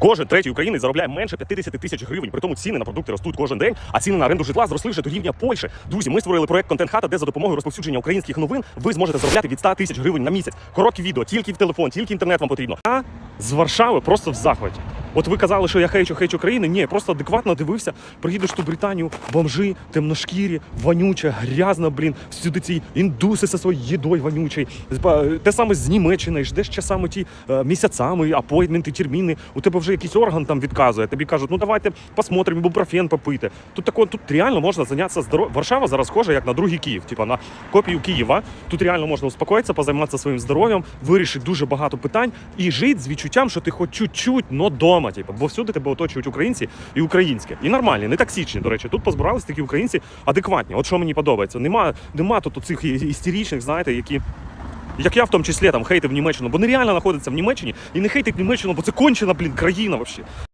кожен третій українець заробляє менше 50 тисяч гривень. При тому ціни на продукти ростуть кожен день, а ціни на оренду житла зросли вже до рівня Польщі. Друзі, ми створили проект Контент Хата, де за допомогою розповсюдження українських новин ви зможете заробляти від 100 тисяч гривень на місяць. Короткі відео, тільки в телефон, тільки інтернет вам потрібно. А з Варшави просто в захваті. От ви казали, що я хейчу, хейчу країни. Ні, просто адекватно дивився. Приїдеш ту Британію, бомжи, темношкірі, вонюче, грязно, блін, всюди ці індуси зі своєю їдою вонючою. Те саме з Німеччини, ждеш часами ті е, місяцями, апойтменти, терміни. У тебе вже якийсь орган там відказує. Тобі кажуть, ну давайте посмотримо, ібупрофен попити. Тут тако, тут реально можна зайнятися здоров'ям. Варшава зараз схожа як на другий Київ, типа на копію Києва. Тут реально можна успокоїтися, позайматися своїм здоров'ям, вирішити дуже багато питань і жити з відчуттям, що ти хоч чуть-чуть, но дома, типу, бо всюди тебе оточують українці і українське. І нормальні, не токсичні, до речі. Тут позбирались такі українці адекватні. От що мені подобається. Нема, нема тут цих істеричних, знаєте, які. Як я в тому числі там хейтив Німеччину, бо нереально знаходиться в Німеччині і не хейтить Німеччину, бо це кончена, блін, країна взагалі.